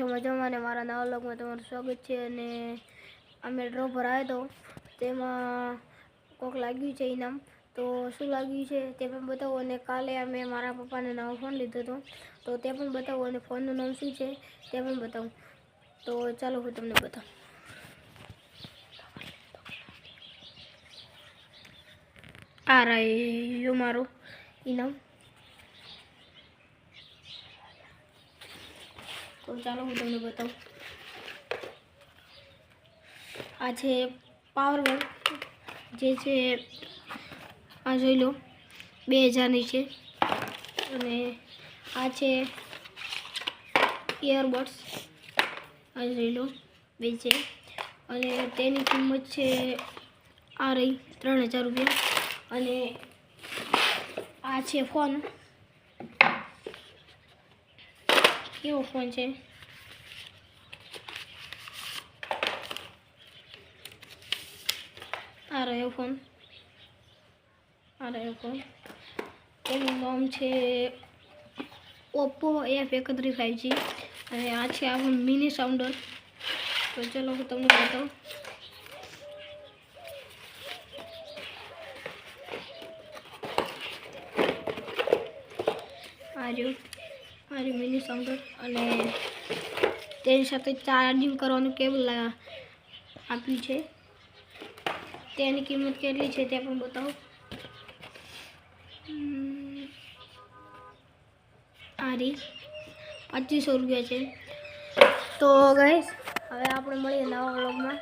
છો મજામાં અને મારા નવા વ્લોગમાં તમારું સ્વાગત છે અને અમે ડ્રો ભરાયો હતો તેમાં કોક લાગ્યું છે ઇનામ. તો શું લાગ્યું છે તે પણ બતાવો અને કાલે અમે મારા પપ્પાને નવો ફોન લીધો હતો. તો તે પણ બતાવો અને ફોનનું નામ શું છે તે પણ બતાવું. તો ચાલો હું તમને બતાવું. આ રહ્યું મારું ઇનામ. તો ચાલો હું તમને બતાવું. આ છે પાવર બેંક જે છે, આ જોઈ લો, બે હજારની છે. અને આ છે ઇયરબડ્સ આ જોઈ લો, બે છે. અને તેની કિંમત છે આ રહી ત્રણ હજાર રૂપિયા. અને આ છે ફોન કેવો ફોન છે? આ રહ્યો ફોન આ રહ્યો ફોન એનું નામ છે ઓપ્પો એફ એકત્રીસ ફાઈવજી અને આ છે આપણું મિની સાઉન્ડર તો ચલો હું તમને બતાવું આ રહ્યું આ મિની સાઉન્ડર અને તેની સાથે ચાર્જિંગ કરવાનું કેબલ આપ્યું છે તેની કિંમત કેટલી છે તે પણ બતાવો. આરી, પચીસો રૂપિયા છે. તો ગઈશ હવે આપણે મળીએ નવા વ્લોગમાં